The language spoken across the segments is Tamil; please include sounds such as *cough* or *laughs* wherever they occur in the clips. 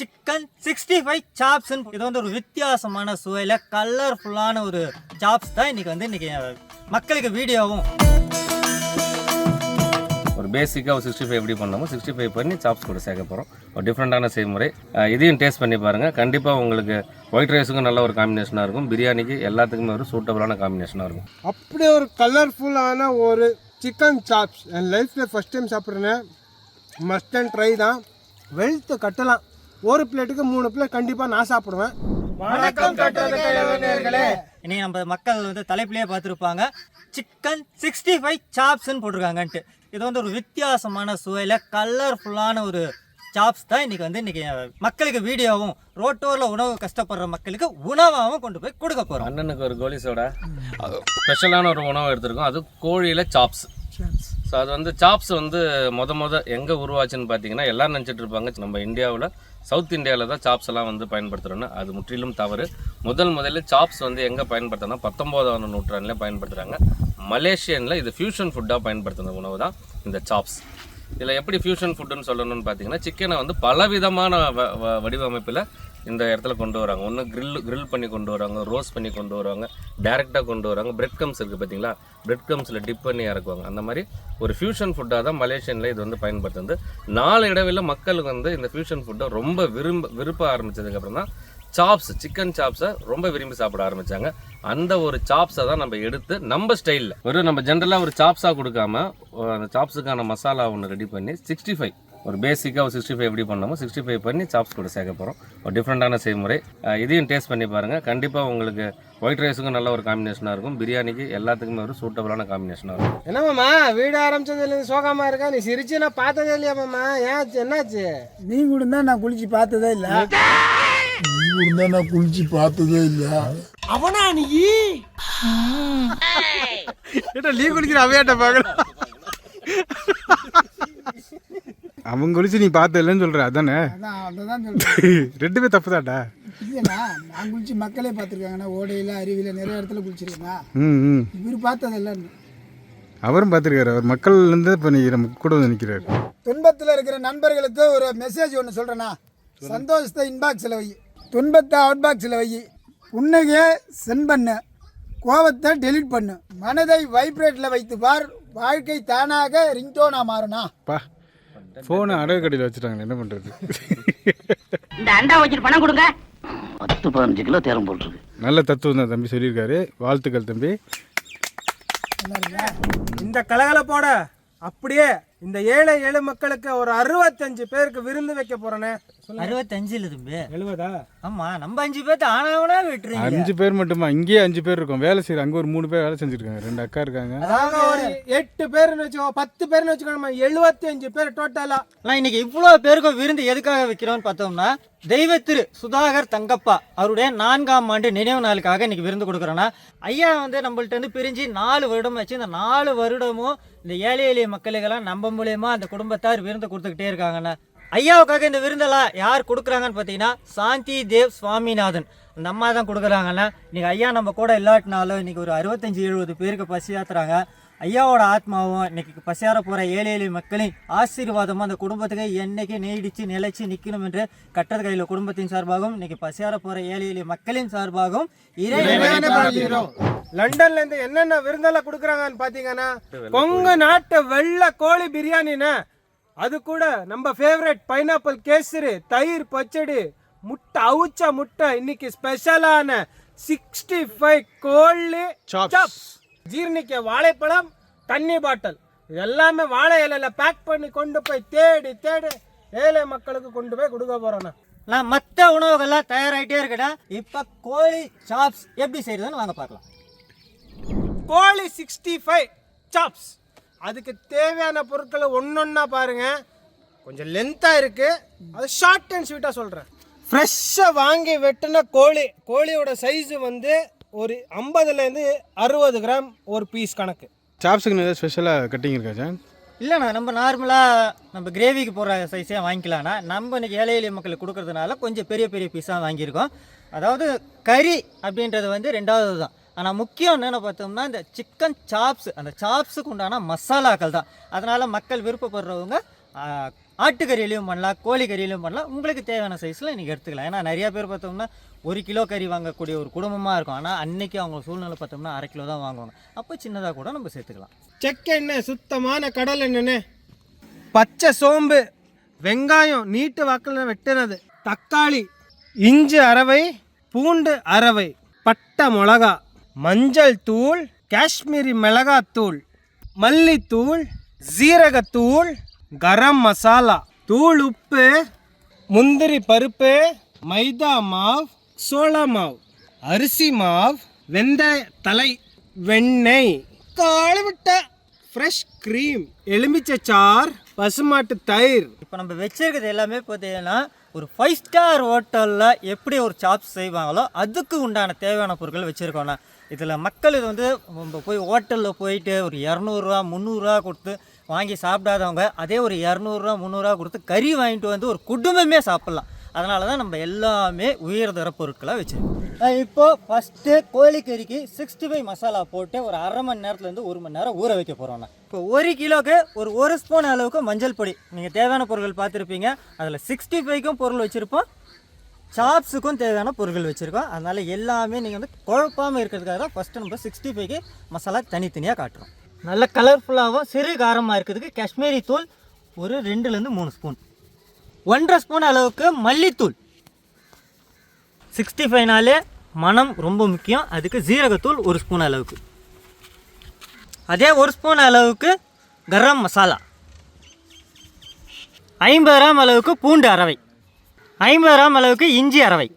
சிக்கன் சிக்ஸ்டி ஃபைவ் சாப்ஸ்ன்னு இது வந்து ஒரு வித்தியாசமான சுவையில் கலர்ஃபுல்லான ஒரு சாப்ஸ் தான் இன்னைக்கு வந்து இன்னைக்கு மக்களுக்கு வீடியோவும். ஒரு பேசிக்காக ஒரு சிக்ஸ்டி ஃபைவ் எப்படி பண்ணாமோ சிக்ஸ்டி ஃபைவ் பண்ணி சாப்ஸ் கூட சேர்க்க போகிறோம் ஒரு டிஃப்ரெண்ட்டான செய்முறை. இதையும் டேஸ்ட் பண்ணி பாருங்கள் கண்டிப்பாக உங்களுக்கு ஒயிட் ரைஸுக்கும் நல்ல ஒரு காம்பினேஷனாக இருக்கும். பிரியாணிக்கு எல்லாத்துக்குமே ஒரு சூட்டபுளான காம்பினேஷனாக இருக்கும். அப்படி ஒரு கலர்ஃபுல்லான ஒரு சிக்கன் சாப்ஸ் என் லைஃப்பில் ஃபஸ்ட் டைம் சாப்பிட்றேன். மஸ்ட் அண்ட் ட்ரை தான். வெல்த் கட்டலாம். ஒரு பிளேட்டுக்கு மூணு பிளேட் கண்டிப்பாக நான் சாப்பிடுவேன். வணக்கம் இன்னைக்கு நம்ம மக்கள் வந்து தலைப்பிலேயே பார்த்துருப்பாங்க. சிக்கன் சிக்ஸ்டி ஃபைவ் சாப்ஸ்ன்னு போட்டிருக்காங்கன்ட்டு. இது வந்து ஒரு வித்தியாசமான சுவையில் கலர்ஃபுல்லான ஒரு சாப்ஸ் தான் இன்னைக்கு வந்து இன்னைக்கு மக்களுக்கு வீடியோவும் ரோட்டோரில் உணவு கஷ்டப்படுற மக்களுக்கு உணவாகவும் கொண்டு போய் கொடுக்க போகிறோம் அண்ணனுக்கு ஒரு கோலி சோடா. ஸ்பெஷலான ஒரு உணவு எடுத்திருக்கோம். அது கோழியில் சாப்ஸ் ஸோ அது வந்து சாப்ஸ் வந்து மொத மொத எங்கே உருவாச்சுன்னு பார்த்தீங்கன்னா எல்லாரும் நினச்சிட்டு இருப்பாங்க. நம்ம இந்தியாவில் சவுத் இந்தியாவில் தான் சாப்ஸ் எல்லாம் வந்து பயன்படுத்துகிறோன்னு அது முற்றிலும் தவறு. முதல் முதல்ல சாப்ஸ் வந்து எங்கே பயன்படுத்தினா பத்தொம்போதாம் நூற்றாண்டில் பயன்படுத்துகிறாங்க மலேசியனில் இது ஃபியூஷன் ஃபுட்டாக பயன்படுத்தின உணவு தான் இந்த சாப்ஸ் இதில் எப்படி ஃபியூஷன் ஃபுட்டுன்னு சொல்லணும்னு பார்த்தீங்கன்னா சிக்கனை வந்து பலவிதமான வ- வ- வடிவமைப்பில் இந்த இடத்துல கொண்டு வராங்க. ஒன்று grill க்ரில் பண்ணி கொண்டு வராங்க ரோஸ்ட் பண்ணி கொண்டு வராங்க டேரெக்டாக கொண்டு வராங்க. பிரெட் கம்ஸ் இருக்குது பார்த்தீங்களா பிரெட் கம்ஸில் டிப் பண்ணி இறக்குவாங்க. அந்த மாதிரி ஒரு ஃபியூஷன் ஃபுட்டாக தான் மலேசியனில் இது வந்து பயன்படுத்துது. நாலு இடவில் மக்களுக்கு வந்து இந்த ஃபியூஷன் ஃபுட்டை ரொம்ப விரும்ப விருப்ப ஆரம்பிச்சதுக்கப்புறம் தான் சாப்ஸ் சிக்கன் சாப்ஸை ரொம்ப விரும்பி சாப்பிட ஆரம்பித்தாங்க அந்த ஒரு சாப்ஸை தான் நம்ம எடுத்து நம்ம ஸ்டைலில் வெறும் நம்ம ஜென்ரலாக ஒரு சாப்ஸாக கொடுக்காம அந்த சாப்ஸுக்கான மசாலா ஒன்று ரெடி பண்ணி சிக்ஸ்டி ஃபைவ் ஒரு பேசிக்காக ஒரு சிக்ஸ்டி ஃபைவ் எப்படி பண்ணாமோ சிக்ஸ்டி ஃபைவ் பண்ணி சாப்ஸ் கூட சேர்க்க போகிறோம் ஒரு டிஃப்ரெண்ட்டான செய்முறை. இதையும் டேஸ்ட் பண்ணி பாருங்கள் கண்டிப்பாக உங்களுக்கு ஒயிட் ரைஸுக்கும் நல்ல ஒரு காம்பினேஷனாக இருக்கும். பிரியாணிக்கு எல்லாத்துக்குமே ஒரு சூட்டபுளான காம்பினேஷனாக இருக்கும். என்ன மாமா வீடு ஆரம்பிச்சதுலேருந்து சோகமா இருக்கா? நீ சிரிச்சு நான் பார்த்ததே இல்லையா மாமா? ஏன் என்னாச்சு? நீ கூட தான் நான் குளிச்சு பார்த்ததே இல்லை. நீ கூட தான் நான் குளிச்சு பார்த்ததே இல்லை. அவனா நீ? ஏட்டா நீ குளிக்கிற அவையாட்ட பார்க்கலாம் அவன் குளிச்சு நீ பார்த்த இல்லைன்னு சொல்ற அதானே? அதான் அதை தான் சொல்கிறேன் *laughs* ரெண்டுமே தப்பு தான்டா இல்லைண்ணா நான் குளிச்சு மக்களே பார்த்துருக்காங்கண்ணா. ஓடையில் அருவியில் நிறைய இடத்துல குளிச்சிருக்கேண்ணா. ம் ம். இவர் பார்த்தது இல்லைன்னு அவரும் பார்த்துருக்காரு. அவர் மக்கள்லேருந்து இப்போ நீ நம்ம கூட வந்து நிற்கிறாரு துன்பத்தில் இருக்கிற நண்பர்களுக்கு ஒரு மெசேஜ் ஒன்று சொல்கிறேண்ணா சந்தோஷத்தை இன்பாக்ஸில் வை. துன்பத்தை அவுட் பாக்ஸில் வை. புன்னகையை சென்ட் பண்ணு. கோபத்தை டெலீட் பண்ணு. மனதை வைப்ரேட்டில் வைத்து பார் வாழ்க்கை தானாக ரிங்டோனா மாறுனா பா. ஃபோனை அடகு கடையில் வச்சுட்டாங்களே என்ன பண்ணுறது இந்த அண்டா வச்சுட்டு பணம் கொடுங்க. பத்து பதினஞ்சு கிலோ தேரம் போட்டுருக்கு. நல்ல தத்துவம் தான் தம்பி சொல்லியிருக்காரு. வாழ்த்துக்கள் தம்பி. இந்த கலகலப்போட அப்படியே இந்த ஏழை ஏழை மக்களுக்கு ஒரு அறுபத்தஞ்சு பேருக்கு விருந்து வைக்க போறேனே. அறுபத்தஞ்சு இல்லை தம்பி. எழுபதா ஆமா நம்ம அஞ்சு பேர்த்து ஆனாவனா விட்டுறீங்க அஞ்சு பேர் மட்டுமா? இங்கேயே அஞ்சு பேர் இருக்கும். வேலை செய்யற அங்க ஒரு மூணு பேர் வேலை செஞ்சுட்டு இருக்காங்க ரெண்டு அக்கா இருக்காங்க. அதாவது ஒரு எட்டு பேர்னு வச்சுக்கோ பத்து பேர்னு வச்சுக்கோங்க எழுபத்தி அஞ்சு பேர் டோட்டலா நான் இன்னைக்கு இவ்வளோ பேருக்கும் விருந்து எதுக்காக வைக்கிறோம்னு பார்த்தோம்னா தெய்வ திரு சுதாகர் தங்கப்பா அவருடைய நான்காம் ஆண்டு நினைவு நாளுக்காக இன்னைக்கு விருந்து கொடுக்குறோன்னா ஐயா வந்து நம்மள்ட்ட இருந்து பிரிஞ்சு நாலு வருடம் வச்சு இந்த நாலு வருடமும் இந்த ஏழை எளிய மக்களுக்கெல்லாம் நம்ம மூலியமா அந்த குடும்பத்தார் விருந்து கொடுத்துக்கிட்டே இருக்காங்கண்ணா. ஐயாவுக்காக இந்த விருந்தெல்லாம் யார் கொடுக்குறாங்கன்னு பார்த்தீங்கன்னா சாந்தி தேவ் சுவாமிநாதன். அந்த அம்மா தான் கொடுக்குறாங்கண்ணா இன்னைக்கு ஐயா நம்ம கூட இல்லாட்டினாலும் இன்னைக்கு ஒரு அறுபத்தஞ்சு எழுபது பேருக்கு பசியாத்துறாங்க ஐயாவோட ஆத்மாவும் இன்னைக்கு பசியார போற ஏழை எளிய மக்களின் ஆசீர்வாதமும் அந்த குடும்பத்துக்கு என்னைக்கு நீடிச்சு நிலைச்சு நிற்கணும் என்று கட்டது கையில் குடும்பத்தின் சார்பாகவும் இன்னைக்கு பசியார போற ஏழை எளிய மக்களின் சார்பாகவும் இறைவனை லண்டன்ல இருந்து என்னென்ன விருந்தெல்லாம் கொடுக்குறாங்கன்னு பாத்தீங்கன்னா கொங்கு நாட்டு வெள்ளை கோழி பிரியாணிண்ணே அது கூட நம்ம ஃபேவரட் பைனாப்பிள் கேசரி தயிர் பச்சடி முட்டை அவுச்ச முட்டை இன்னைக்கு ஸ்பெஷலான சிக்ஸ்டி ஃபைவ் கோழி சாப்ஸ் ஜீரணிக்க வாழைப்பழம் தண்ணி பாட்டில். இது எல்லாமே வாழை இலையில பேக் பண்ணி கொண்டு போய் தேடி தேடி ஏழை மக்களுக்கு கொண்டு போய் கொடுக்க போறோண்ணா நான். மற்ற உணவுகள்லாம் தயாராகிட்டே இருக்கடா இப்போ கோழி சாப்ஸ் எப்படி செய்யறதுன்னு வாங்க பார்க்கலாம். கோழி சிக்ஸ்டி ஃபைவ் சாப்ஸ் அதுக்கு தேவையான பொருட்களை ஒன்றொன்னா பாருங்க. கொஞ்சம் லென்த்தாக இருக்கு. அது ஷார்ட் அண்ட் ஸ்வீட்டாக சொல்கிறேன் ஃப்ரெஷ்ஷாக வாங்கி வெட்டின கோழி கோழியோட சைஸ் வந்து ஒரு ஐம்பதுலேருந்து அறுபது கிராம் ஒரு பீஸ் கணக்கு. சாப்ஸுக்கு ஏதாவது ஸ்பெஷலாக கட்டிங் இருக்கா சார் இல்லைண்ணா நம்ம நார்மலாக நம்ம கிரேவிக்கு போகிற சைஸே வாங்கிக்கலாம்ண்ணா. நம்ம இன்னைக்கு ஏழை எளிய மக்களுக்கு கொடுக்கறதுனால கொஞ்சம் பெரிய பெரிய பீஸாக வாங்கியிருக்கோம். அதாவது கறி அப்படின்றது வந்து ரெண்டாவது தான் ஆனால் முக்கியம் என்னென்னு பார்த்தோம்னா இந்த சிக்கன் சாப்ஸ் அந்த சாப்ஸுக்கு உண்டான மசாலாக்கள் தான். அதனால் மக்கள் விருப்பப்படுறவங்க ஆட்டுக்கறியிலையும் பண்ணலாம் கோழி கறியிலையும் பண்ணலாம். உங்களுக்கு தேவையான சைஸில் நீங்கள் எடுத்துக்கலாம். ஏன்னா நிறைய பேர் பார்த்தோம்னா ஒரு கிலோ கறி வாங்கக்கூடிய ஒரு குடும்பமாக இருக்கும். ஆனால் அன்னைக்கு அவங்க சூழ்நிலை பார்த்தோம்னா அரை கிலோ தான் வாங்குவாங்க. அப்போ சின்னதாக கூட நம்ம சேர்த்துக்கலாம். செக் எண்ணெய் சுத்தமான கடல் எண்ணெய்னு பச்சை சோம்பு வெங்காயம் நீட்டு வாக்கில் வெட்டினது. தக்காளி இஞ்சி அரவை பூண்டு அரவை பட்டை மிளகா மஞ்சள் தூள் காஷ்மீரி மிளகாத்தூள் மல்லித்தூள் ஜீரகத்தூள் கரம் மசாலா. தூள் உப்பு முந்திரி பருப்பு மைதா மாவு சோளா மாவு அரிசி மாவு வெந்தய தலை வெண்ணெய். காலவிட்ட ஃப்ரெஷ் க்ரீம் எலுமிச்சை சார் பசுமாட்டு தயிர். இப்போ நம்ம வச்சிருக்கிறது எல்லாமே பார்த்தீங்கன்னா ஒரு ஃபைவ் ஸ்டார் ஹோட்டலில் எப்படி ஒரு சாப்ஸ் செய்வாங்களோ அதுக்கு உண்டான தேவையான பொருட்கள் வச்சுருக்கோண்ணா இதில் மக்கள் இது வந்து நம்ம போய் ஹோட்டலில் போயிட்டு ஒரு இரநூறுவா முந்நூறுரூவா கொடுத்து வாங்கி சாப்பிடாதவங்க அதே ஒரு இரநூறுவா முந்நூறுரூவா கொடுத்து கறி வாங்கிட்டு வந்து ஒரு குடும்பமே சாப்பிட்லாம். அதனால தான் நம்ம எல்லாமே உயர்தர பொருட்களாக வச்சுருக்கோம். இப்போது ஃபஸ்ட்டு கோழிக்கறிக்கு சிக்ஸ்டி ஃபைவ் மசாலா போட்டு ஒரு அரை மணி நேரத்துலேருந்து ஒரு மணி நேரம் ஊற வைக்க போகிறோம்ண்ணா இப்போ ஒரு கிலோக்கு ஒரு ஒரு ஸ்பூன் அளவுக்கு மஞ்சள் பொடி. நீங்கள் தேவையான பொருட்கள் பார்த்துருப்பீங்க. அதில் சிக்ஸ்டி ஃபைவ்க்கும் பொருள் வச்சுருப்போம். சாப்ஸுக்கும் தேவையான பொருட்கள் வச்சுருக்கோம். அதனால் எல்லாமே நீங்கள் வந்து குழப்பாமல் இருக்கிறதுக்காக தான் ஃபஸ்ட்டு நம்ம சிக்ஸ்டி ஃபைவ்க்கு மசாலா தனித்தனியாக காட்டுறோம். நல்ல கலர்ஃபுல்லாகவும் சிறு காரமாக இருக்கிறதுக்கு காஷ்மீரி தூள் ஒரு ரெண்டுலேருந்து மூணு ஸ்பூன் ஒன்றரை ஸ்பூன் அளவுக்கு மல்லித்தூள். சிக்ஸ்டி ஃபைவ்னாலே மனம் ரொம்ப முக்கியம். அதுக்கு ஜீரகத்தூள் ஒரு ஸ்பூன் அளவுக்கு. அதே ஒரு ஸ்பூன் அளவுக்கு கரம் மசாலா. ஐம்பது கிராம் அளவுக்கு பூண்டு அரவை. ஐம்பது கிராம் அளவுக்கு இஞ்சி அரவை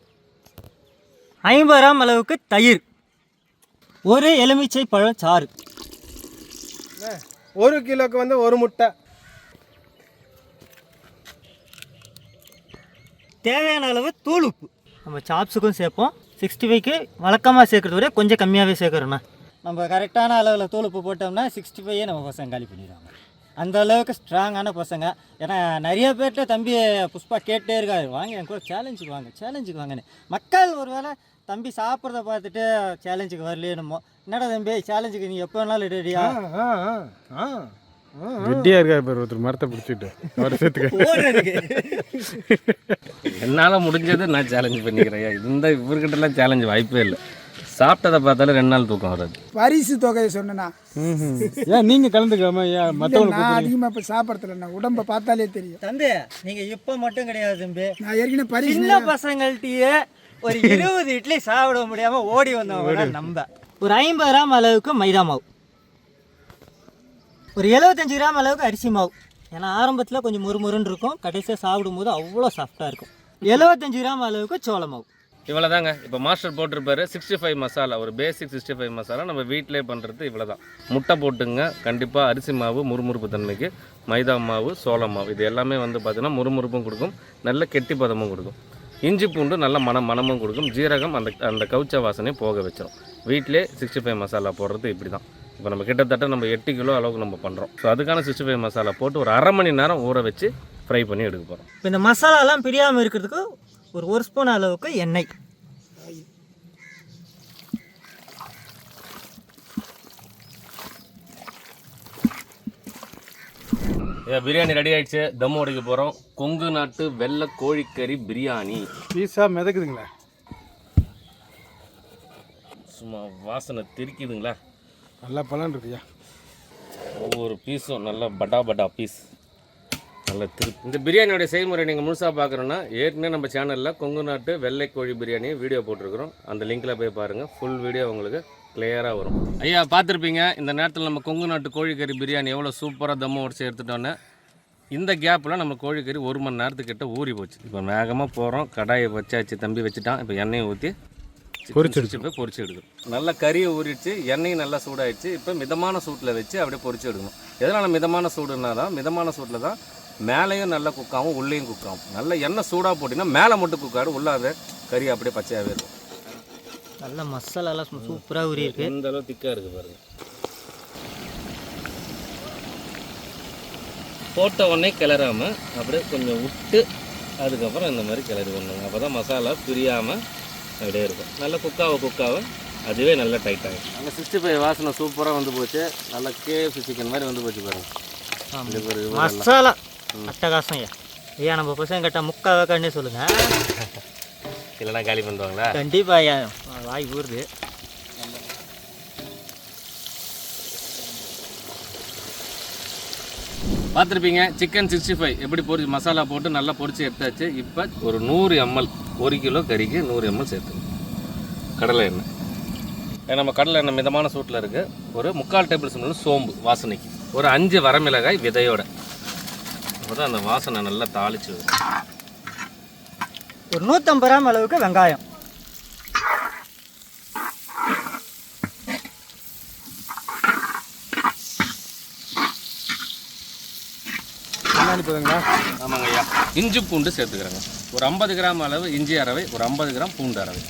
ஐம்பது கிராம் அளவுக்கு தயிர். ஒரு எலுமிச்சை பழம் சாறு. ஒரு கிலோக்கு வந்து ஒரு முட்டை. தேவையான அளவு தூள் உப்பு. நம்ம சாப்ஸுக்கும் சேர்ப்போம். சிக்ஸ்டி ஃபைவ்க்கு வழக்கமாக சேர்க்குறத விட கொஞ்சம் கம்மியாகவே சேர்க்குறோண்ணா நம்ம கரெக்டான அளவில் தூள் உப்பு போட்டோம்னா சிக்ஸ்டி ஃபைவே நம்ம பசங்க காலி பண்ணிடுவாங்க அந்த அளவுக்கு ஸ்ட்ராங்கான பசங்க. ஏன்னா நிறைய பேர்கிட்ட தம்பி புஷ்பா கேட்டே இருக்காரு. வாங்க என் கூட சேலஞ்சுக்கு வாங்க சேலஞ்சுக்கு வாங்கன்னு. மக்கள் ஒருவேளை தம்பி சாப்பிட்றத பார்த்துட்டு சேலஞ்சுக்கு வரலையேனுமோ என்னடா தம்பி சேலஞ்சுக்கு நீ எப்போ வேணாலும் ரெடியா? ரெட்டியா இருக்காரு பாரு ஒருத்தர் மரத்தை பிடிச்சிட்டு. ஓடுறதுக்கு. என்னால் முடிஞ்சது நான் சேலஞ்ச் பண்ணிக்கிறேன். இந்த இவர்கிட்டலாம் சேலஞ்ச் வாய்ப்பே இல்லை. சாப்பிட்டதை பார்த்தாலும் ரெண்டு நாள் தூக்கம் வராது. பரிசு தொகையை சொன்னேண்ணா ஏன் நீங்க கலந்துக்காம ஏன் இல்ல, மற்றவங்க நான் அதிகமாக இப்போ சாப்பிட்றதில்லண்ணா. உடம்பை பார்த்தாலே தெரியும். தம்பி நீங்கள் இப்போ மட்டும் கிடையாது தம்பி. நான் ஏற்கனவே பரிசு சின்ன பசங்கள்ட்டயே ஒரு இருபது இட்லி சாப்பிட முடியாம ஓடி வந்தவங்க நம்ம ஒரு ஐம்பது கிராம் அளவுக்கு மைதா மாவு. ஒரு எழுபத்தஞ்சு கிராம் அளவுக்கு அரிசி மாவு. ஏன்னா ஆரம்பத்தில் கொஞ்சம் முறுமுறுன்னு இருக்கும். கடைசியாக சாப்பிடும்போது அவ்வளோ சாஃப்டாக இருக்கும். எழுபத்தஞ்சு கிராம் அளவுக்கு சோள மாவு. இவ்வளோ தாங்க இப்போ மாஸ்டர் போட்டிருப்பாரு. சிக்ஸ்டி ஃபைவ் மசாலா ஒரு பேசிக் சிக்ஸ்டி ஃபைவ் மசாலா நம்ம வீட்டிலே பண்ணுறது இவ்வளோ தான் முட்டை போட்டுங்க கண்டிப்பாக அரிசி மாவு முறுமுறுப்பு தன்மைக்கு. மைதா மாவு சோள மாவு இது எல்லாமே வந்து பார்த்திங்கன்னா முறுமுறுப்பும் கொடுக்கும். நல்ல கெட்டி பதமும் கொடுக்கும். இஞ்சி பூண்டு நல்ல மனம் மனமும் கொடுக்கும். ஜீரகம் அந்த அந்த கவுச்ச வாசனையை போக வச்சிடும் வீட்டிலே சிக்ஸ்டி ஃபைவ் மசாலா போடுறது இப்படி தான் இப்போ நம்ம கிட்டத்தட்ட நம்ம எட்டு கிலோ அளவுக்கு நம்ம பண்ணுறோம் ஸோ அதுக்கான சிக்ஸ்டி ஃபைவ் மசாலா போட்டு ஒரு அரை மணி நேரம் ஊற வச்சு ஃப்ரை பண்ணி எடுக்க போகிறோம் இப்போ இந்த மசாலாலாம் பிரியாமல் இருக்கிறதுக்கு ஒரு ஒரு ஸ்பூன் அளவுக்கு எண்ணெய். ஏன் பிரியாணி ரெடி ஆயிடுச்சு. தம் உடைக்க போகிறோம் கொங்கு நாட்டு வெள்ளை கோழிக்கறி பிரியாணி. பீஸா மிதக்குதுங்களா. சும்மா வாசனை தெரிக்குதுங்களா. நல்லா பலன் இருக்குயா ஒவ்வொரு பீஸும் நல்லா பட்டா பட்டா பீஸ் நல்லா திருப்பி இந்த பிரியாணியோட செய்முறை நீங்கள் முழுசாக பார்க்குறோன்னா ஏற்கனவே நம்ம சேனலில் கொங்கு நாட்டு வெள்ளை கோழி பிரியாணி வீடியோ போட்டிருக்கிறோம். அந்த லிங்கில் போய் பாருங்கள் ஃபுல் வீடியோ உங்களுக்கு கிளியராக வரும். ஐயா பார்த்துருப்பீங்க இந்த நேரத்தில் நம்ம கொங்கு நாட்டு கோழிக்கறி பிரியாணி எவ்வளோ சூப்பராக தம்மு உடச்சி எடுத்துட்டோன்னே இந்த கேப்பில் நம்ம கோழிக்கறி ஒரு மணி நேரத்துக்கிட்ட ஊறி போச்சு. இப்போ வேகமாக போகிறோம் கடாயை வச்சாச்சு தம்பி வச்சுட்டான். இப்போ எண்ணெயை ஊற்றி பொரிச்சு போய் பொரிச்சு எடுக்கணும். நல்லா கறியை ஊறிடுச்சு எண்ணெயும் நல்லா சூடாயிடுச்சு. இப்போ மிதமான சூட்டில் வச்சு அப்படியே பொரிச்சு எடுக்கணும். எதனால் மிதமான சூடுனா தான் மிதமான சூட்டில் தான் மேலேயும் நல்லா குக்காகும் உள்ளேயும் குக்காகும் நல்ல எண்ணெய் சூடாக போட்டிங்கன்னா மேலே மட்டும் குக்காடு உள்ளாத கறி அப்படியே பச்சையாகவே இருக்கும். நல்ல மசாலாலாம் சூப்பராக உரி இருக்கு இந்த அளவு திக்காக இருக்குது பாருங்க. போட்ட உடனே கிளறாம அப்படியே கொஞ்சம் விட்டு அதுக்கப்புறம் இந்த மாதிரி கிளறி பண்ணுங்க அப்போ தான் மசாலா பிரியாமல் அப்படியே இருக்கும். நல்லா குக்காவை குக்காவை அதுவே நல்லா டைட் ஆகும் நல்லா சிக்ஸ்டி ஃபைவ் வாசனை சூப்பராக வந்து போச்சு. நல்லா கேஎஃப்சி சிக்கன் மாதிரி வந்து போச்சு பாருங்க, மசாலா அட்டகாசம் ஐயா. ஐயா நம்ம பசங்க கேட்டால் முக்கா வேக்கான்னே சொல்லுங்கள் இல்லைன்னா காலி பண்ணுவாங்களா? கண்டிப்பாக ஐயா. வாய் ஊறுது. பார்த்துருப்பீங்க சிக்கன் சிக்ஸ்டி ஃபைவ் எப்படி பொரிச்சு மசாலா போட்டு நல்லா பொரிச்சு எடுத்தாச்சு. இப்போ ஒரு நூறு எம்எல் ஒரு கிலோ கறிக்கு நூறு எம்எல் சேர்த்து. கடலை எண்ணெய். நம்ம கடலை எண்ணெய் மிதமான சூட்டில் இருக்குது ஒரு முக்கால் டேபிள் ஸ்பூன் சோம்பு வாசனைக்கு. ஒரு அஞ்சு வரமிளகாய் விதையோட. அப்போ தான் அந்த வாசனை நல்லா தாளிச்சு வரும். ஒரு நூற்றம்பது கிராம் அளவுக்கு வெங்காயம். போதுங்களா? ஆமாங்க ஐயா இஞ்சி பூண்டு சேர்த்துக்கிறேங்க. ஒரு ஐம்பது கிராம் அளவு இஞ்சி அரவை ஒரு ஐம்பது கிராம் பூண்டு அரவை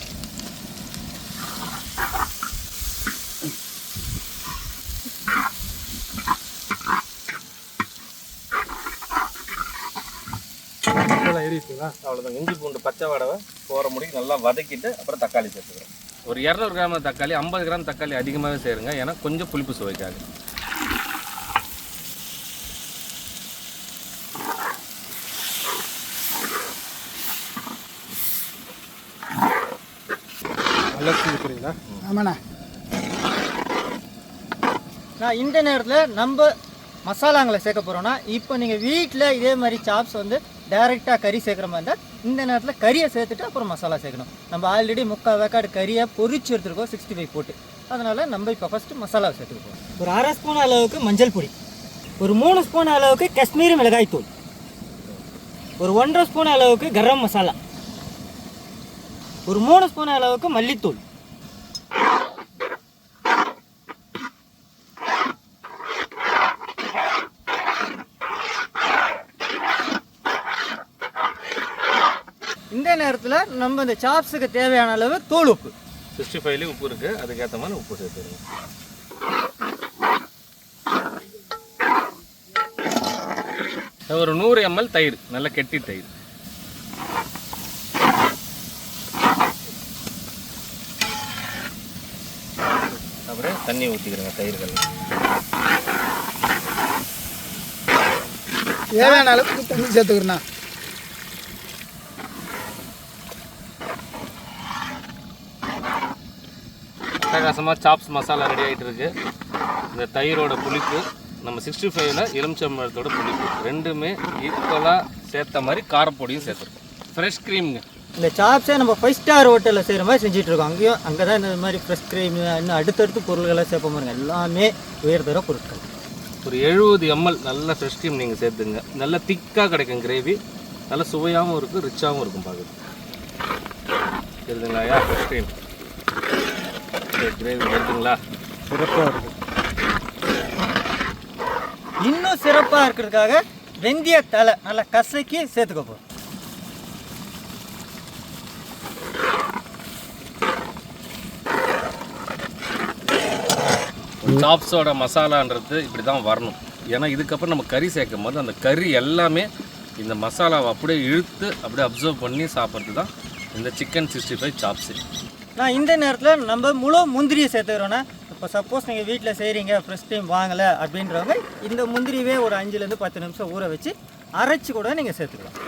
ஏறிட்டுங்களா அவ்வளோதான் இஞ்சி பூண்டு பச்சை வடவை போகிற முடிக்கு நல்லா வதக்கிட்டு அப்புறம் தக்காளி சேர்த்துக்கிறேன் ஒரு இரநூறு கிராம் தக்காளி ஐம்பது கிராம் தக்காளி அதிகமாகவே சேருங்க. ஏன்னா கொஞ்சம் புளிப்பு சுவைக்காக. அலசி இருக்கிறீங்களா ஆமாண்ணா. நான் இந்த நேரத்தில் நம்ம மசாலாங்களை சேர்க்க போகிறோன்னா இப்போ நீங்கள் வீட்டில் இதே மாதிரி சாப்ஸ் வந்து டைரெக்டாக கறி சேர்க்குற மாதிரி இருந்தால் இந்த நேரத்தில் கறியை சேர்த்துட்டு அப்புறம் மசாலா சேர்க்கணும். நம்ம ஆல்ரெடி முக்கால் வேக்காடு கறியை பொறிச்சு எடுத்துருக்கோம் சிக்ஸ்டி ஃபைவ் போட்டு. அதனால் நம்ம இப்போ ஃபஸ்ட்டு மசாலா சேர்த்துருக்கோம் ஒரு அரை ஸ்பூன் அளவுக்கு மஞ்சள் பொடி ஒரு மூணு ஸ்பூன் அளவுக்கு காஷ்மீரி மிளகாய் தூள் ஒரு ஒன்றரை ஸ்பூன் அளவுக்கு கரம் மசாலா ஒரு மூணு ஸ்பூன் அளவுக்கு மல்லித்தூள் இந்த நேரத்தில் நம்ம இந்த சாப்ஸுக்கு தேவையான அளவு தூள் உப்பு. சிக்ஸ்டி ஃபைவ்லேயும் உப்பு இருக்குது அதுக்கேற்ற மாதிரி உப்பு சேர்த்துருங்க ஒரு நூறு எம்எல் தயிர். நல்ல கெட்டி தயிர். அப்புறம் தண்ணி ஊற்றிக்கிறேங்க தயிர்கள். தேவையான அளவுக்கு தண்ணி சேர்த்துக்கிறேண்ணா. அட்டகாசமாக சாப்ஸ் மசாலா ரெடி ஆகிட்டு இருக்கு. இந்த தயிரோட புளிப்பு நம்ம சிக்ஸ்டி ஃபைவ்ல எலுமிச்சம்பழத்தோட புளிப்பு. ரெண்டுமே ஈக்குவலாக சேர்த்த மாதிரி காரப்பொடியும் சேர்த்துருக்கோம். ஃப்ரெஷ் க்ரீம்ங்க இந்த சாப்ஸே நம்ம ஃபைவ் ஸ்டார் ஹோட்டலில் செய்கிற மாதிரி செஞ்சுட்டு இருக்கோம் அங்கேயும் அங்கே தான் இந்த மாதிரி ஃப்ரெஷ் க்ரீம் இன்னும் அடுத்தடுத்து பொருள்களை சேர்ப்ப பாருங்க. எல்லாமே உயர்தர பொருட்கள். ஒரு எழுபது எம்எல் நல்ல ஃப்ரெஷ் க்ரீம் நீங்கள் சேர்த்துங்க. நல்ல திக்காக கிடைக்கும் கிரேவி நல்ல சுவையாகவும் இருக்கும் ரிச்சாகவும் இருக்கும் பார்க்குறது தெரியுதுங்களா ஃப்ரெஷ் க்ரீம் கிரேவி வருதுங்களா சிறப்பாக இருக்குது இன்னும் சிறப்பாக இருக்கிறதுக்காக வெந்தய தலை நல்லா கசக்கி சேர்த்துக்க போகிறோம் சாப்ஸோட மசாலான்றது இப்படி தான் வரணும். ஏன்னா இதுக்கப்புறம் நம்ம கறி சேர்க்கும் போது அந்த கறி எல்லாமே இந்த மசாலாவை அப்படியே இழுத்து அப்படியே அப்சர்வ் பண்ணி சாப்பிட்றது தான் இந்த சிக்கன் சிக்ஸ்டி ஃபைவ் சாப்ஸு நான் இந்த நேரத்தில் நம்ம முழு முந்திரியை சேர்த்துக்கிறோன்னா இப்போ சப்போஸ் நீங்கள் வீட்டில் செய்கிறீங்க ஃப்ரெஷ் டைம் வாங்கலை அப்படின்றவங்க இந்த முந்திரியவே ஒரு அஞ்சுலேருந்து பத்து நிமிஷம் ஊற வச்சு அரைச்சி கூட நீங்கள் சேர்த்துக்கலாம்.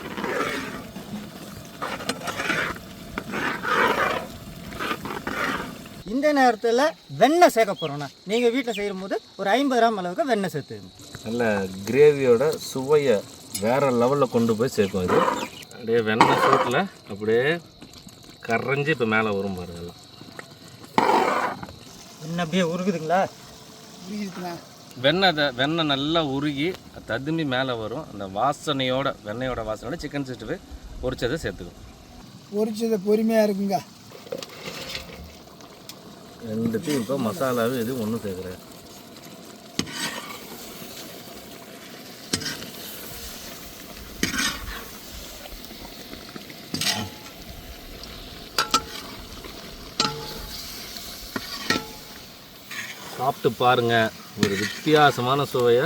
இந்த நேரத்தில் வெண்ணெய் சேர்க்க போகிறோண்ணா நீங்கள் வீட்டில் செய்யும் போது ஒரு ஐம்பது கிராம் அளவுக்கு வெண்ணெய் சேர்த்துக்கணும். நல்ல கிரேவியோட சுவையை வேறு லெவலில் கொண்டு போய் சேர்க்கும் இது. அப்படியே வெண்ணெய் சூட்டில் அப்படியே கரைஞ்சி இப்போ மேலே வரும் பாருங்க எல்லாம் வெண்ணெய் அப்படியே உருகுதுங்களா? வெண்ணெய் அதை வெண்ணெய் நல்லா உருகி ததும்பி மேலே வரும். அந்த வாசனையோட வெண்ணெயோட வாசனையோட சிக்கன் ஃபைவ் பொரிச்சதை சேர்த்துக்கும். பொரிச்சது பொறுமையாக இருக்குங்க. ரெண்டுத்தையும் இப்போ மசாலாவும் இது ஒன்றும் சேர்க்குறேன் சாப்பிட்டு பாருங்க. ஒரு வித்தியாசமான சுவையை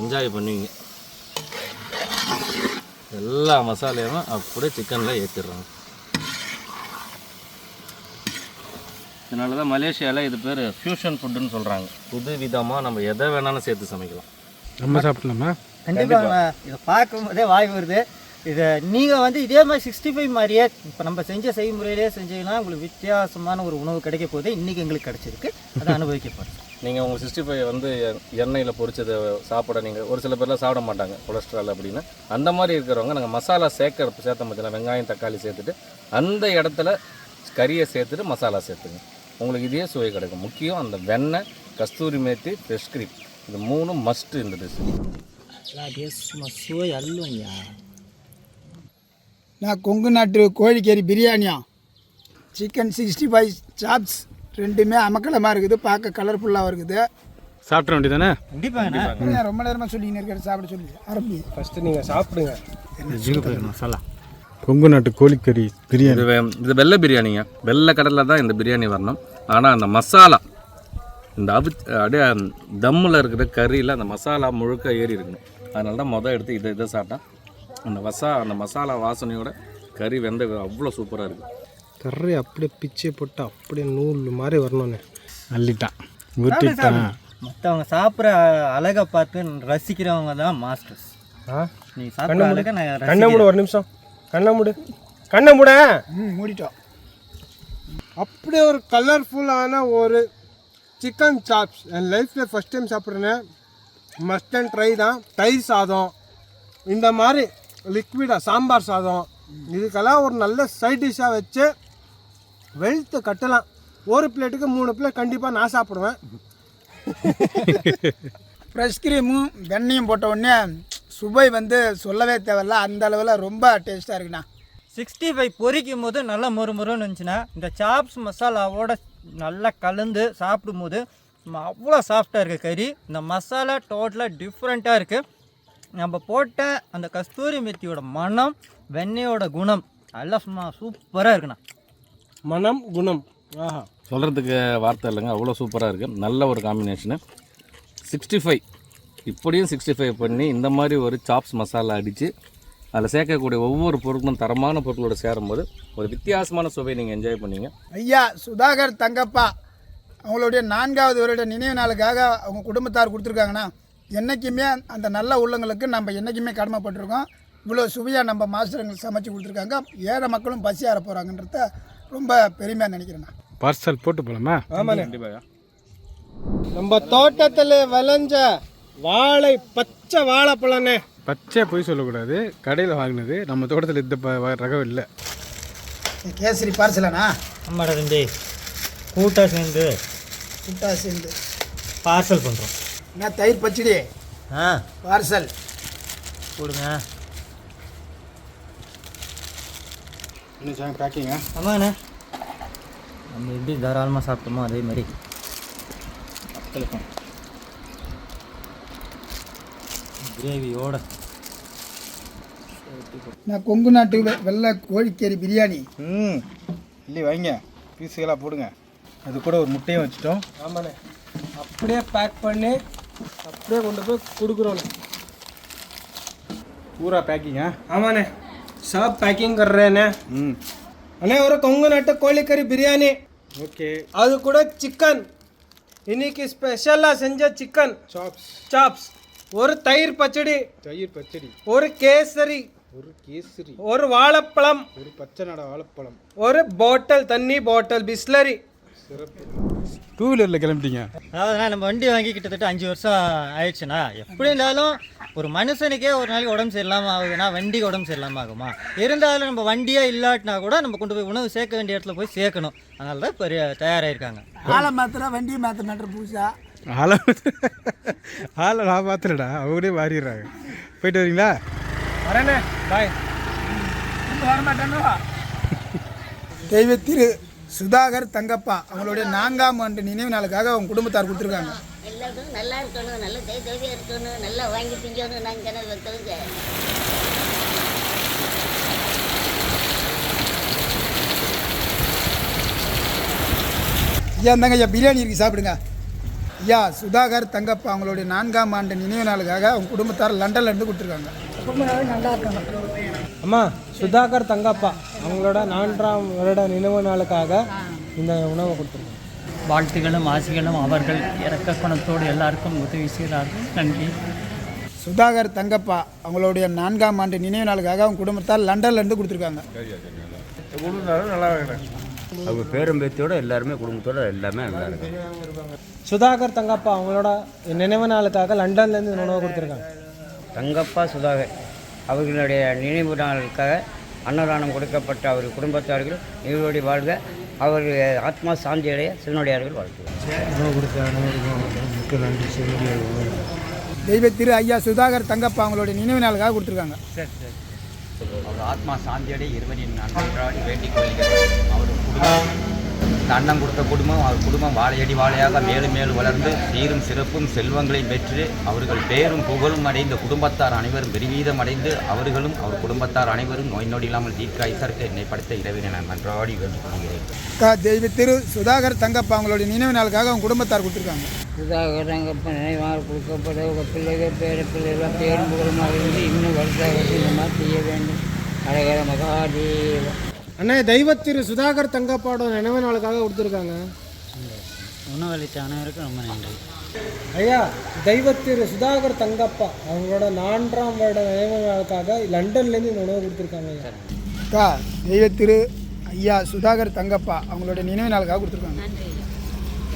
என்ஜாய் பண்ணுவீங்க. எல்லா மசாலையும் அப்படியே சிக்கனில் ஏற்றிடுறாங்க இதனால தான் மலேசியாவில் இது பேர் ஃபியூஷன் ஃபுட்டுன்னு சொல்கிறாங்க புது விதமாக நம்ம எதை வேணாலும் சேர்த்து சமைக்கலாம். நம்ம சாப்பிடலாமா? கண்டிப்பாக இதை பார்க்கும்போதே வாய் வருது. இதை நீங்கள் வந்து இதே மாதிரி சிக்ஸ்டி ஃபைவ் மாதிரியே இப்போ நம்ம செஞ்ச செய்முறையிலே செஞ்சீங்கன்னா உங்களுக்கு வித்தியாசமான ஒரு உணவு கிடைக்க போகுது. இன்றைக்கி எங்களுக்கு கிடைச்சிருக்கு. அதை அனுபவிக்க போகிறோம் நீங்கள் உங்கள் சிக்ஸ்டி ஃபைவ் வந்து எண்ணெயில் பொரிச்சதை சாப்பிட நீங்கள் ஒரு சில பேர்லாம் சாப்பிட மாட்டாங்க கொலஸ்ட்ரால் அப்படின்னு. அந்த மாதிரி இருக்கிறவங்க நாங்கள் மசாலா சேர்க்க சேர்த்த மத்தியில் வெங்காயம் தக்காளி சேர்த்துட்டு அந்த இடத்துல கறியை சேர்த்துட்டு மசாலா சேர்த்துங்க. உங்களுக்கு இதே சுவை கிடைக்கும். முக்கியம் அந்த வெண்ணெய் கஸ்தூரி மேத்தி ஃப்ரெஷ் கிரீம் இது மூணும் மஸ்ட்டு இந்த டிஷ் சுவை அல்லையா நான் கொங்கு நாட்டு கோழிக்கறி பிரியாணியா? சிக்கன் சிக்ஸ்டி ஃபைவ் சாப்ஸ் ரெண்டுமே அமக்கலமாக இருக்குது. பார்க்க கலர்ஃபுல்லாக இருக்குது. சாப்பிட வேண்டியதானே கண்டிப்பாங்கண்ணா. ஏன் ரொம்ப நேரமாக சொல்லின்னு இருக்கிற சாப்பிட சொல்லி ஆரம்பி ஃபஸ்ட்டு நீங்கள் சாப்பிடுங்க. மசாலா. கொங்கு நாட்டு கோழிக்கறி பிரியாணி. இது வெள்ளை பிரியாணிங்க. வெள்ளை கடலில் தான் இந்த பிரியாணி வரணும். ஆனால் அந்த மசாலா இந்த அவி அப்படியே தம்மில் இருக்கிற கறியில் அந்த மசாலா முழுக்க ஏறி இருக்கணும். அதனால தான் மொதல் எடுத்து இதை இதை சாப்பிட்டேன் அந்த மசா அந்த மசாலா வாசனையோட கறி வெந்த அவ்வளோ சூப்பராக இருக்குது கறி அப்படியே பிச்சை போட்டு அப்படியே நூல் மாதிரி வரணும்னு. அள்ளிட்டான். ஊட்டிட்டான் மற்றவங்க சாப்பிட்ற அழகை பார்த்து ரசிக்கிறவங்க தான் மாஸ்டர்ஸ் ஆ? நீ சாப்பிட்ற அழகை நான் கண்ணை. மூடு ஒரு நிமிஷம். கண்ணை மூடு. கண்ணை மூட. ம் மூடிட்டோம். அப்படியே ஒரு கலர்ஃபுல்லான ஒரு சிக்கன் சாப்ஸ் என் லைஃப்பில் ஃபஸ்ட் டைம் சாப்பிட்றேன். மஸ்ட் அண்ட் ட்ரை தான். தயிர் சாதம். இந்த மாதிரி லிக்விடாக சாம்பார் சாதம். இதுக்கெல்லாம் ஒரு நல்ல சைட் டிஷ்ஷாக வச்சு வெல்த்து கட்டலாம். ஒரு பிளேட்டுக்கு மூணு பிளேட் கண்டிப்பாக நான் சாப்பிடுவேன். ஃப்ரெஷ் க்ரீமும் வெண்ணையும் போட்ட உடனே சுவை வந்து சொல்லவே தேவையில்ல. அந்த அளவில் ரொம்ப டேஸ்ட்டாக இருக்குண்ணா. சிக்ஸ்டி ஃபைவ் பொரிக்கும் போது நல்லா மொறு மொறுன்னு இருந்துச்சுன்னா இந்த சாப்ஸ் மசாலாவோட நல்லா கலந்து சாப்பிடும்போது அவ்வளோ சாஃப்டாக இருக்குது கறி. இந்த மசாலா டோட்டலாக டிஃப்ரெண்ட்டாக இருக்குது நம்ம போட்ட அந்த கஸ்தூரி மெத்தியோட மனம் வெண்ணெயோட குணம் எல்லாம் சும்மா சூப்பராக இருக்குண்ணா. மனம் குணம். ஆஹா. சொல்கிறதுக்கு வார்த்தை இல்லைங்க அவ்வளோ சூப்பராக இருக்குது நல்ல ஒரு காம்பினேஷனு சிக்ஸ்டி ஃபைவ் இப்படியும் சிக்ஸ்டி ஃபைவ் பண்ணி இந்த மாதிரி ஒரு சாப்ஸ் மசாலா அடித்து அதில் சேர்க்கக்கூடிய ஒவ்வொரு பொருட்களும் தரமான பொருட்களோட சேரும்போது ஒரு வித்தியாசமான சுவை நீங்கள் என்ஜாய் பண்ணீங்க. ஐயா சுதாகர் தங்கப்பா அவங்களுடைய நான்காவது வருட நினைவு நாளுக்காக அவங்க குடும்பத்தார் கொடுத்துருக்காங்கண்ணா. என்றைக்குமே அந்த நல்ல உள்ளங்களுக்கு நம்ம என்றைக்குமே கடமைப்பட்டிருக்கோம். இவ்வளோ சுவையாக நம்ம மாஸ்டருங்க சமைச்சு கொடுத்துருக்காங்க. ஏழை மக்களும் பசியார போகிறாங்கன்றத ரொம்ப பெருமையாக நினைக்கிறேண்ணா பார்சல் போட்டு போகலாமா கண்டிப்பாக நம்ம தோட்டத்தில் விளைஞ்ச வாழை பச்சை வாழைப்பழண்ணே. பச்சை போய் சொல்லக்கூடாது. கடையில் வாங்கினது. நம்ம தோட்டத்தில் இந்த ரகம் இல்லை. கேசரி பார்சலாண்ணா? ஆமாடா தம்பி கூட்டாக சேர்ந்து சுட்டா சேர்ந்து. பார்சல் பண்ணுறோம் என்ன தயிர் பச்சடி? ஆ. பார்சல். கொடுங்க இன்னும் பேக்கிங்கா ஆமாண்ணே நம்ம எப்படி தாராளமாக சாப்பிட்டோமோ அதே மாதிரி. கிரேவியோட. நான் கொங்கு நாட்டு வெள்ளை கோழிக்கறி பிரியாணி. ம். இல்லை வைங்க. பீஸுகளாக போடுங்க. அது கூட ஒரு முட்டையும் வச்சுட்டோம். ஆமாண்ணே. அப்படியே பேக் பண்ணி அப்படியே கொண்டு போய் கொடுக்குறோண்ணே பூரா பேக்கிங்கா ஆமாண்ணே. சாப் பேக்கிங் கர்றேண்ணே. ம். அண்ணே ஒரு கொங்கு நட்டு கோழிக்கறி பிரியாணி. ஓகே. அது கூட சிக்கன் இன்னைக்கு ஸ்பெஷலாக செஞ்ச சிக்கன் சாப்ஸ் சாப்ஸ் ஒரு தயிர் பச்சடி. தயிர் பச்சடி. ஒரு கேசரி. ஒரு கேசரி. ஒரு வாழைப்பழம். ஒரு பச்சை நட வாழைப்பழம். ஒரு பாட்டில் தண்ணி பாட்டில் பிஸ்லரி. டூ வீலரில் கிளம்பிட்டீங்க. அதாவதுண்ணா நம்ம வண்டி வாங்கி கிட்டத்தட்ட அஞ்சு வருஷம் ஆயிடுச்சுண்ணா. எப்படி இருந்தாலும் ஒரு மனுஷனுக்கே ஒரு நாளைக்கு உடம்பு சரியில்லாமல் ஆகுதுன்னா வண்டிக்கு உடம்பு சரியில்லாமல் ஆகுமா? இருந்தாலும் நம்ம வண்டியே இல்லாட்டினா கூட நம்ம கொண்டு போய் உணவு சேர்க்க வேண்டிய இடத்துல போய் சேர்க்கணும். அதனால தான் இப்போ தயாராகிருக்காங்க ஆளை மாத்திர வண்டியை மாற்ற மாட்டேற பூசா ஆளை ஆளை நான் பார்த்துலடா அவங்களே மாறிடுறாங்க. போயிட்டு வரீங்களா? வரேண்ணே. பாய் தெய்வ திரு சுதாகர் தங்கப்பா அவங்களுடைய நான்காம் ஆண்டு நினைவு நாளுக்காக அவங்க குடும்பத்தார் கொடுத்துருக்காங்க. எல்லாரும் நல்லா இருக்கணும் நல்ல தைரியமாக இருக்கணும் நல்லா வாங்கி திங்கணும் நாங்கள் ஐயா இந்தாங்க ஐயா பிரியாணி இருக்கு சாப்பிடுங்க. ஐயா சுதாகர் தங்கப்பா அவங்களுடைய நான்காம் ஆண்டு நினைவு நாளுக்காக அவங்க குடும்பத்தார் லண்டன்ல இருந்து கொடுத்துருக்காங்க. அம்மா சுதாகர் தங்கப்பா அவங்களோட நான்காம் வருட நினைவு நாளுக்காக இந்த உணவை கொடுத்துருக்கோம். வாழ்த்துகளும் ஆசைகளும் அவர்கள் இறக்க குணத்தோடு எல்லாருக்கும் உதவி செய்கிறார்கள் நன்றி. சுதாகர் தங்கப்பா அவங்களுடைய நான்காம் ஆண்டு நினைவு நாளுக்காக அவங்க குடும்பத்தார் லண்டன்ல இருந்து கொடுத்துருக்காங்க. அவங்க பேரம்பேத்தியோட எல்லாருமே குடும்பத்தோட எல்லாமே நல்லா இருக்காங்க. சுதாகர் தங்கப்பா அவங்களோட நினைவு நாளுக்காக லண்டன்லேருந்து உணவு கொடுத்துருக்காங்க. தங்கப்பா சுதாகர். அவர்களுடைய நினைவு நாளுக்காக அன்னதானம் கொடுக்கப்பட்ட அவர் குடும்பத்தார்கள் இவருடைய வாழ்க. அவர் ஆத்மா சாந்தி அடைய சிவனுடையார்கள் வாழ்த்துவார் தெய்வ திரு ஐயா சுதாகர் தங்கப்பா அவங்களுடைய நினைவு நாளுக்காக கொடுத்துருக்காங்க. அவர் ஆத்மா சாந்தியடை இருவரின் நன்றாடி வேண்டிக் கொள்கிறேன் அவர் குடும்பம் இந்த அண்ணன் கொடுத்த குடும்பம் அவர் குடும்பம் வாழையடி வாழையாக மேலும் மேலும் வளர்ந்து சீரும் சிறப்பும் செல்வங்களையும் பெற்று அவர்கள் பேரும் புகழும் அடைந்த குடும்பத்தார் அனைவரும் பெருவீதம் அடைந்து அவர்களும் அவர் குடும்பத்தார் அனைவரும் நோய் நொடி இல்லாமல் தீர்க்காய்சருக்கு என்னை படைத்த இறைவனை நான் நன்றாடி வேண்டிக் கொள்கிறேன் அக்கா, தெய்வ திரு சுதாகர் தங்கப்பா அவங்களுடைய நினைவு நாளுக்காக அவங்க குடும்பத்தார் கொடுத்துருக்காங்க. சுதாகரங்கப்ப நினைவாக கொடுக்கப்பட உங்கள் பிள்ளைகள் பேர பிள்ளைகள் பேரும் புகழுமாக இருந்து இன்னும் வருஷம் இந்த மாதிரி செய்ய வேண்டும். அழகர மகாதேவ. அண்ணே தெய்வத்திரு சுதாகர் தங்கப்பாவோட நினைவு நாளுக்காக கொடுத்துருக்காங்க. உணவளித்த அனைவருக்கும் ரொம்ப நன்றி. ஐயா தெய்வத்திரு சுதாகர் தங்கப்பா அவங்களோட நான்காம் வருட நினைவு நாளுக்காக லண்டன்லேருந்து இந்த உணவு கொடுத்துருக்காங்க ஐயா. அக்கா தெய்வ திரு ஐயா சுதாகர் தங்கப்பா அவங்களுடைய நினைவு நாளுக்காக கொடுத்துருக்காங்க.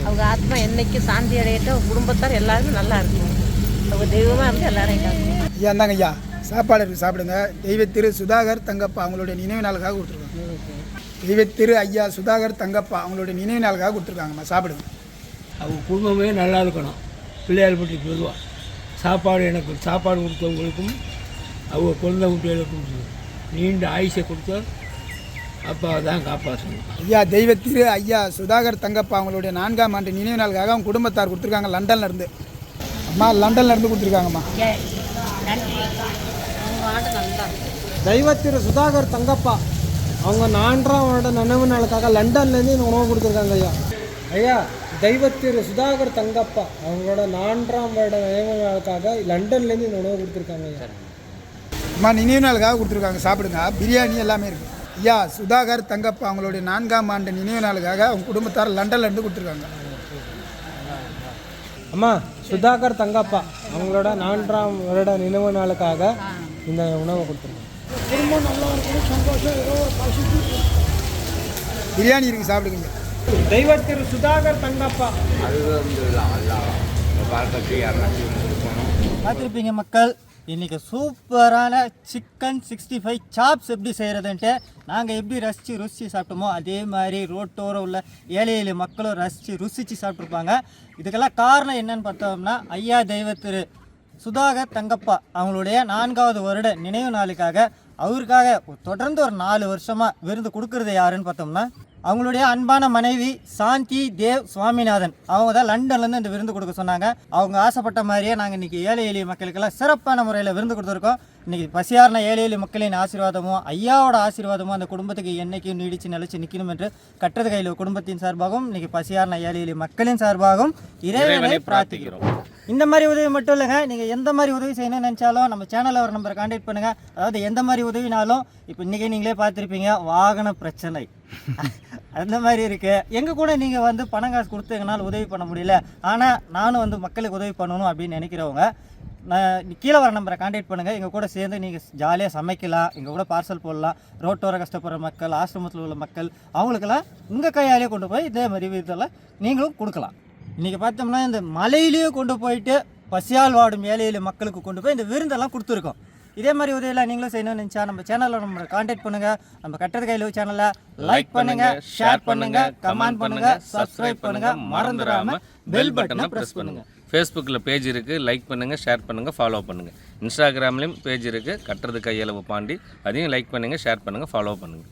அவங்க ஆத்மா என்னைக்கு சாந்தி அடையட்டும் குடும்பத்தார் எல்லாருமே நல்லா இருக்கும். அவங்க தெய்வமாக இருந்து எல்லாரையும் ஐயா இந்தாங்க ஐயா. சாப்பாடு இருக்கு சாப்பிடுங்க. தெய்வ திரு சுதாகர் தங்கப்பா அவங்களுடைய நினைவு நாளுக்காக கொடுத்துருக்காங்க. தெய்வ திரு ஐயா சுதாகர் தங்கப்பா அவங்களுடைய நினைவு நாளுக்காக கொடுத்துருக்காங்கம்மா சாப்பிடுங்க. அவங்க குடும்பமே நல்லா இருக்கணும். பிள்ளையார் பற்றி பொதுவாக சாப்பாடு எனக்கு சாப்பாடு கொடுத்தவங்களுக்கும் அவங்க குழந்தை குட்டிகளுக்கும் நீண்ட ஆயுஷை கொடுத்த அப்பா தான் காப்பாற்றணும். ஐயா தெய்வ திரு ஐயா சுதாகர் தங்கப்பா அவங்களுடைய நான்காம் ஆண்டு நினைவு நாளுக்காக அவங்க குடும்பத்தார் கொடுத்துருக்காங்க. லண்டன்ல இருந்து. அம்மா லண்டன்ல இருந்து கொடுத்துருக்காங்கம்மா. ஆண்டு நல்லா தெய்வத்திரு சுதாகர் தங்கப்பா. அவங்க நான்காம் வருட நினைவு நாளுக்காக லண்டன்லேருந்து இந்த உணவு கொடுத்துருக்காங்க ஐயா. ஐயா தெய்வத்திரு சுதாகர் தங்கப்பா. அவங்களோட நான்காம் வருட நினைவு நாளுக்காக லண்டன்லேருந்து இந்த உணவு கொடுத்துருக்காங்க ஐயா. அம்மா நினைவு நாளுக்காக கொடுத்துருக்காங்க. சாப்பிடுங்க. பிரியாணி எல்லாமே இருக்கு. ஐயா சுதாகர் தங்கப்பா அவங்களுடைய நான்காம் ஆண்டு நினைவு நாளுக்காக அவங்க குடும்பத்தார் லண்டன்ல இருந்து கொடுத்துருக்காங்க. அம்மா சுதாகர் தங்கப்பா. அவங்களோட நான்காம் வருட நினைவு நாளுக்காக இந்த உணவை கொடுத்துருக்காங்க பிரியாணி இருக்கு சாப்பிடுங்க. தெய்வத்திரு சுதாகர் தங்கப்பா. பார்த்துருப்பீங்க மக்கள் இன்னைக்கு சூப்பரான சிக்கன் சிக்ஸ்டி ஃபைவ் சாப்ஸ் எப்படி செய்கிறதுன்ட்டு நாங்கள் எப்படி ரசித்து ருசித்து சாப்பிட்டோமோ அதே மாதிரி ரோட்டோரம் உள்ள ஏழை ஏழை மக்களும் ரசித்து ருசித்து சாப்பிட்ருப்பாங்க இதுக்கெல்லாம் காரணம் என்னன்னு பார்த்தோம்னா ஐயா தெய்வத்திரு சுதாகர் தங்கப்பா அவங்களுடைய நான்காவது வருட நினைவு நாளுக்காக அவருக்காக தொடர்ந்து ஒரு நாலு வருஷமாக விருந்து கொடுக்கறது யாருன்னு பார்த்தோம்னா அவங்களுடைய அன்பான மனைவி சாந்தி தேவ் சுவாமிநாதன். அவங்க தான் லண்டன்லேருந்து இந்த விருந்து கொடுக்க சொன்னாங்க. அவங்க ஆசைப்பட்ட மாதிரியே நாங்கள் இன்றைக்கி ஏழை எளிய மக்களுக்கெல்லாம் சிறப்பான முறையில் விருந்து கொடுத்துருக்கோம். இன்றைக்கி பசியார்ன ஏழை எளிய மக்களின் ஆசீர்வாதமும் ஐயாவோட ஆசீர்வாதமும் அந்த குடும்பத்துக்கு என்னைக்கும் நீடிச்சு நிலைச்சு நிற்கணும் என்று கட்டது கையில் குடும்பத்தின் சார்பாகவும் இன்றைக்கி பசியார்ன ஏழை எளிய மக்களின் சார்பாகவும் இறைவனை பிரார்த்திக்கிறோம். இந்த மாதிரி உதவி மட்டும் இல்லைங்க. நீங்கள் எந்த மாதிரி உதவி செய்யணும்னு நினச்சாலும் நம்ம சேனலில் ஒரு நம்பரை காண்டாக்ட் பண்ணுங்கள் அதாவது எந்த மாதிரி உதவினாலும் இப்போ இன்றைக்கி நீங்களே பார்த்துருப்பீங்க வாகன பிரச்சனை. அந்த மாதிரி இருக்குது எங்கள் கூட நீங்கள் வந்து பணம் காசு கொடுத்து எங்களால் உதவி பண்ண முடியல. ஆனால் நானும் வந்து மக்களுக்கு உதவி பண்ணணும் அப்படின்னு நினைக்கிறவங்க நான் கீழே வர நம்பரை காண்டாக்ட் பண்ணுங்கள் எங்கள் கூட சேர்ந்து நீங்கள் ஜாலியாக சமைக்கலாம். எங்கள் கூட பார்சல் போடலாம். ரோட்டோர கஷ்டப்படுற மக்கள் ஆசிரமத்தில் உள்ள மக்கள் அவங்களுக்கெல்லாம் உங்கள் கையாலேயே கொண்டு போய் இதே மாதிரி விதத்தில் நீங்களும் கொடுக்கலாம். இன்றைக்கி பார்த்தோம்னா இந்த மலையிலேயே கொண்டு போயிட்டு பசியால் வாடும் ஏழையில மக்களுக்கு கொண்டு போய் இந்த விருந்தெல்லாம் கொடுத்துருக்கோம். இதே மாதிரி உதவியெல்லாம் நீங்களும் செய்யணும்னு நினச்சா நம்ம சேனலில் நம்ம காண்டாக்ட் பண்ணுங்கள் நம்ம கட்டது கையில் சேனலை லைக் பண்ணுங்கள் ஷேர் பண்ணுங்கள் கமெண்ட் பண்ணுங்கள் சப்ஸ்கிரைப் பண்ணுங்கள் மறந்துடாமல் பெல் பட்டனை ப்ரெஸ் பண்ணுங்கள் ஃபேஸ்புக்கில் பேஜ் இருக்குது லைக் பண்ணுங்கள் ஷேர் பண்ணுங்கள் ஃபாலோ பண்ணுங்கள் இன்ஸ்டாகிராம்லேயும் பேஜ் இருக்குது கட்டுறது கையளவு பாண்டி. அதையும் லைக் பண்ணுங்கள் ஷேர் பண்ணுங்கள் ஃபாலோ பண்ணுங்கள்